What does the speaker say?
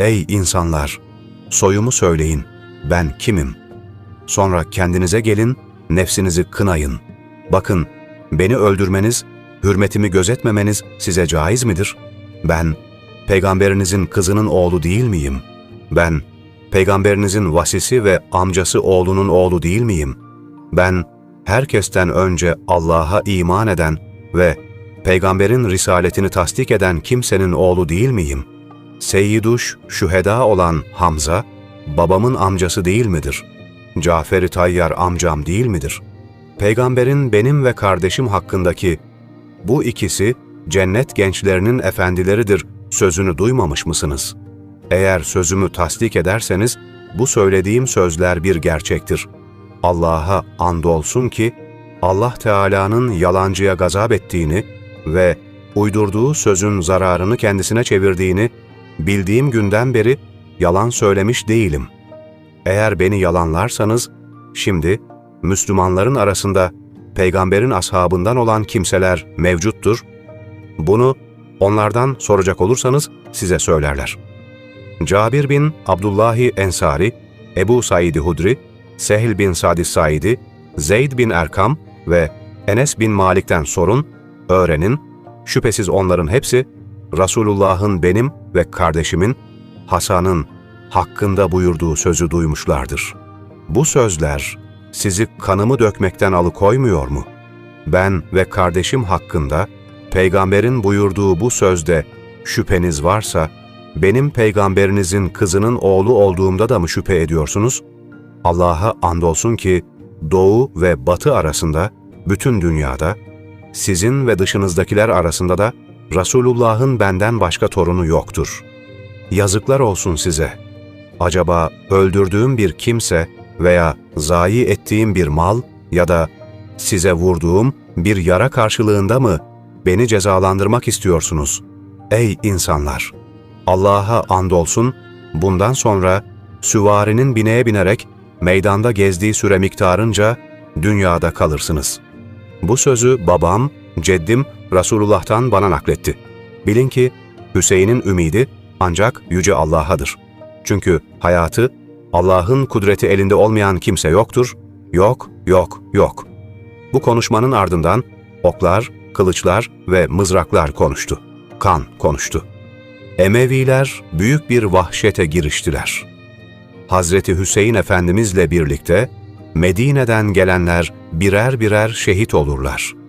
Ey insanlar! Soyumu söyleyin, ben kimim? Sonra kendinize gelin, nefsinizi kınayın. Bakın, beni öldürmeniz, hürmetimi gözetmemeniz size caiz midir? Ben, peygamberinizin kızının oğlu değil miyim? Ben, peygamberinizin vasisi ve amcası oğlunun oğlu değil miyim? Ben, herkesten önce Allah'a iman eden ve peygamberin risaletini tasdik eden kimsenin oğlu değil miyim? Seyyiduş, şüheda olan Hamza, babamın amcası değil midir? Cafer-i Tayyar amcam değil midir? Peygamberin benim ve kardeşim hakkındaki bu ikisi cennet gençlerinin efendileridir sözünü duymamış mısınız? Eğer sözümü tasdik ederseniz bu söylediğim sözler bir gerçektir. Allah'a andolsun ki Allah Teala'nın yalancıya gazap ettiğini ve uydurduğu sözün zararını kendisine çevirdiğini bildiğim günden beri yalan söylemiş değilim. Eğer beni yalanlarsanız, şimdi Müslümanların arasında peygamberin ashabından olan kimseler mevcuttur. Bunu onlardan soracak olursanız size söylerler. Cabir bin Abdullahi Ensari, Ebu Said Hudri, Sehl bin Sadi Saidi, Zeyd bin Erkam ve Enes bin Malik'ten sorun, öğrenin, şüphesiz onların hepsi Resulullah'ın benim ve kardeşimin, Hasan'ın hakkında buyurduğu sözü duymuşlardır. Bu sözler sizi kanımı dökmekten alıkoymuyor mu? Ben ve kardeşim hakkında peygamberin buyurduğu bu sözde şüpheniz varsa, benim peygamberinizin kızının oğlu olduğumda da mı şüphe ediyorsunuz? Allah'a andolsun ki doğu ve batı arasında, bütün dünyada, sizin ve dışınızdakiler arasında da Resulullah'ın benden başka torunu yoktur. Yazıklar olsun size. Acaba öldürdüğüm bir kimse veya zayi ettiğim bir mal ya da size vurduğum bir yara karşılığında mı beni cezalandırmak istiyorsunuz? Ey insanlar! Allah'a andolsun, bundan sonra süvarinin bineğe binerek meydanda gezdiği süre miktarınca dünyada kalırsınız. Bu sözü babam, ceddim Resulullah'tan bana nakletti. Bilin ki Hüseyin'in ümidi ancak Yüce Allah'adır. Çünkü hayatı Allah'ın kudreti elinde olmayan kimse yoktur. Yok, yok, yok. Bu konuşmanın ardından oklar, kılıçlar ve mızraklar konuştu. Kan konuştu. Emeviler büyük bir vahşete giriştiler. Hazreti Hüseyin Efendimizle birlikte Medine'den gelenler birer birer şehit olurlar.